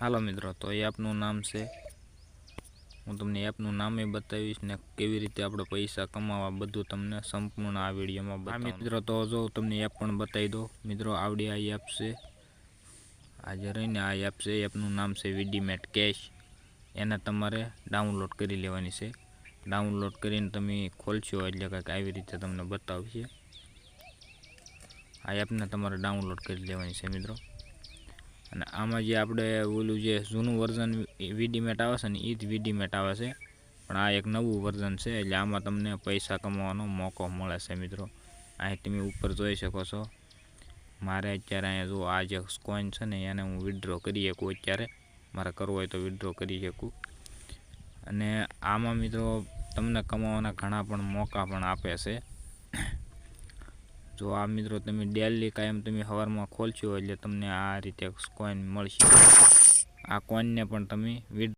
હાલો મિત્રો તો એ એપનું નામ છે? હું તમને એપનું નામે બતાવીશ ને કેવી રીતે આપણે પૈસા કમાવા બધું તમને સંપૂર્ણ આ વિડીયોમાં બતાવું મિત્રો તો જો તમને એપ પણ બતાવી દો મિત્રો આવડી આ એપ છે. આજે રહીને આ એપ છે. એપનું નામ છે વિડીમેટ કેશ એને તમારે ડાઉનલોડ કરી લેવાની છે. ડાઉનલોડ કરીને તમે ખોલશો એટલે કંઈક આવી રીતે તમને બતાવશે. આ એપને તમારે ડાઉનલોડ કરી લેવાની છે મિત્રો. આમાં જે આપણે ઓલું જે જૂનું વર્ઝન વીડીમેટ આવે છે ને એ જ વીડીમેટ આવે છે. પણ આ એક નવું વર્ઝન છે, એટલે આમાં તમને પૈસા કમાવાનો મોકો મળે છે મિત્રો. અહીં તમે ઉપર જોઈ શકો છો. મારે અત્યારે અહીંયા જો આ જે કોઈન છે ને, એને હું વિડ્રો કરી શકું અત્યારે. મારે કરવો હોય તો વિડ્રો કરી શકું. અને આમાં મિત્રો તમને કમાવાના ઘણા પણ મોકા પણ આપે છે. જો આ મિત્રો તમે ડેલી કાયમ તમે હવારમાં ખોલશો એટલે તમને આ રીતે કોઈન મળશે. આ કોઈનને પણ તમે